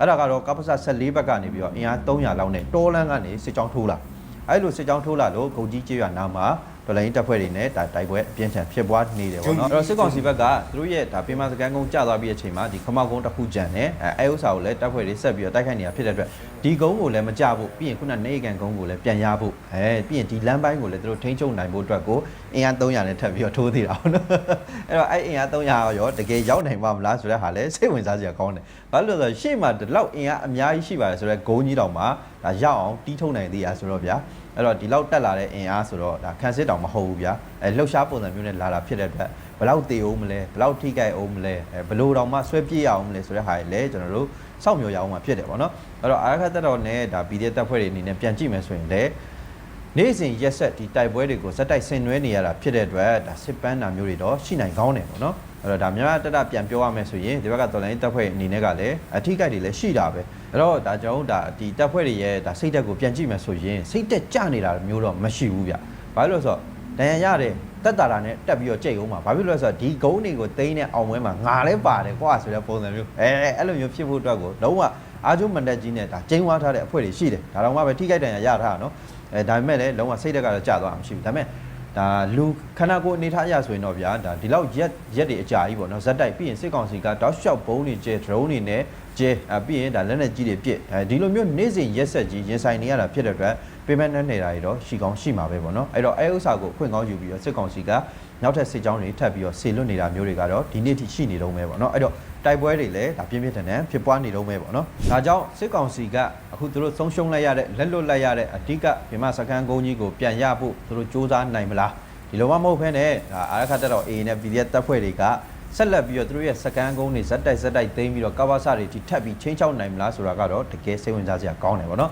အဲ့ဒါကတော့ကပ္ပစ14ဘက်ကနေပြီးတော့အင်အား300လောက်နဲ့တောလန်းကနေစစ်ကြောင်းထိုးလာအဲ့လိုစစ်ကြောင်းထိုးလာလို့ဂုံကြီးကျေးရွာနားမှာ ဒေါ်လာရင်းတပ်ဖွဲ့တွေနဲ့ဒါတိုက်ပွဲအပြင်းထန်ဖြစ်ပွားနေတယ်ပေါ့နော်အဲ့တော့စစ်ကောင်စီဘက်ကသူတို့ရဲ့ဒါပင်မစကန်ကုန်းကျသွားပြီးတဲ့အချိန်မှာဒီခမောက်ကုန်းတစ်ခုကျန်တယ်အဲအဲဥစ္စာကိုလည်းတပ်ဖွဲ့တွေဆက်ပြီးတော့တိုက်ခိုက်နေတာဖြစ်တဲ့အတွက်ဒီကုန်းကိုလည်းမကြဖို့ပြီးရင်ခုနနေကန်ကုန်းကိုလည်းပြန်ရဖို့အဲပြီးရင်ဒီလမ်းပိုင်းကိုလည်းသူတို့ထိန်းချုပ်နိုင်ဖို့အတွက်ကိုအင်အား300နဲ့ထပ်ပြီးတော့ထိုးသေးတာပေါ့နော်အဲ့တော့အဲ့အင်အား300ရောတကယ်ရောက်နိုင်ပါမလားဆိုတဲ့ဟာလည်းစိတ်ဝင်စားစရာကောင်းတယ်ဘာလို့လဲဆိုတော့ရှေ့မှာဒီလောက်အင်အားအများကြီးရှိပါတယ်ဆိုတော့ဂုံကြီးတောင်မှာ ဒါရောက်အောင်တီးထုတ်နိုင်သေးရဆိုတော့ဗျာအဲ့တော့ဒီလောက်တက်လာတဲ့အင်အားဆိုတော့ဒါခန်းစစ်တောင်မဟုတ်ဘူးဗျာအဲလှုပ်ရှားပုံစံမျိုးနဲ့လာတာဖြစ်တဲ့အတွက်ဘယ်လောက်တေအောင်မလဲဘယ်လောက်ထိကြိုက်အောင်မလဲအဲဘယ်လိုတောင်မှဆွဲပြေးအောင်မလဲဆိုတဲ့ဟာတွေလည်းကျွန်တော်တို့စောင့်မျှော်ရအောင်မှာဖြစ်တယ်ပေါ့နော်အဲ့တော့အာရခတ်တက်တော်နဲ့ဒါ PDF တပ်ဖွဲ့တွေအနေနဲ့ပြန်ကြည့်မယ်ဆိုရင်လည်း နေ့စဉ်ရက်ဆက်ဒီတိုက်ပွဲတွေကိုဇက်တိုက်ဆင်နွှဲနေရတာဖြစ်တဲ့အတွက်ဒါစစ်ပန်းတာမျိုးတွေတော့ရှိနိုင်ကောင်းတယ်ပေါ့နော်အဲ့တော့ဒါများတက်တက်ပြန်ပြောရမယ်ဆိုရင်ဒီဘက်ကတော်လိုင်းတပ်ဖွဲ့အနေနဲ့ကလည်းအထိကြိုက်တွေလည်းရှိတာပဲအဲ့တော့ဒါကြောင့်ဒါဒီတပ်ဖွဲ့တွေရဲ့ဒါစိတ်တက်ကိုပြန်ကြည့်မယ်ဆိုရင်စိတ်တက်ကြနေတာမျိုးတော့မရှိဘူးဗျဘာလို့လဲဆိုတော့ဒဏ်ရာရတယ် တက်တာတာနဲ့တက်ပြီးတော့ကြိတ်အောင်ပါဘာဖြစ်လို့လဲဆိုတော့ဒီဂုံးတွေကိုတိန်းတဲ့အောင်ပွဲမှာငါလည်းပါတယ်ကွာဆိုတဲ့ပုံစံမျိုးအဲအဲ့လိုမျိုးဖြစ်ဖို့အတွက်ကိုလုံးဝအာကျုံမန်တက်ကြီးနဲ့ဒါကျင်းဝါထားတဲ့အဖွဲ့တွေရှိတယ်ဒါတော့မှပဲထိခိုက်ဒဏ်ရာရထားတာနော်အဲဒါပေမဲ့လည်းလုံးဝစိတ်တက်ကတော့ကြာသွားမှာမရှိဘူးဒါပေမဲ့ ဒါလူခန္ဓာကိုယ်အနေထားအရဆိုရင်တော့ဗျာဒါဒီလောက်ရက်ရက်တွေအကြာကြီးပေါ့နော်ဇက်တိုက်ပြီးရင်စစ်ကောင်စီကတောက်လျှောက်ဘုံတွေကျဲ drone တွေနဲ့ကျဲအပြီးရင်ဒါလက်နက်ကြီးတွေပြစ်အဲဒီလိုမျိုးနေ့စဉ်ရက်ဆက်ကြီးရင်ဆိုင်နေရတာဖြစ်တဲ့အတွက်ပေမန့်နဲ့နေတာတွေတော့ရှိကောင်းရှိမှာပဲပေါ့နော်အဲ့တော့အဲဥစ္စာကိုခွင့်ကောင်းယူပြီးတော့စစ်ကောင်စီကနောက်ထပ်စစ်ကြောင်းတွေထပ်ပြီးတော့ဆေလွတ်နေတာမျိုးတွေကတော့ဒီနေ့ထိရှိနေတော့မယ်ပေါ့နော်အဲ့တော့တိုက်ပွဲတွေလည်းဒါပြင်းပြင်းထန်ထန်ဖြစ်ပွားနေတော့မယ်ပေါ့နော်ဒါကြောင့်စစ်ကောင်စီက အခုသူတို့ဆုံးရှုံးလိုက်ရတဲ့လက်လွတ်လိုက်ရတဲ့အဓိကမြန်မာစခန်းကုန်းကြီးကိုပြန်ရဖို့သူတို့စ조사နိုင်မလား ဒီလိုမှမဟုတ်ဖ ೇನೆ ဒါအာရခတက်တော့ A နဲ့ PDF တပ်ဖွဲ့တွေကဆက်လက်ပြီးတော့သူတို့ရဲ့စကန်ကုန်းတွေဇက်တိုက်ဇက်တိုက်သိမ်းပြီးတော့ကဝါစတွေဒီထပ်ပြီးချင်းချောက်နိုင်မလားဆိုတာကတော့တကယ်စိတ်ဝင်စားစရာကောင်းတယ်ဗောနော်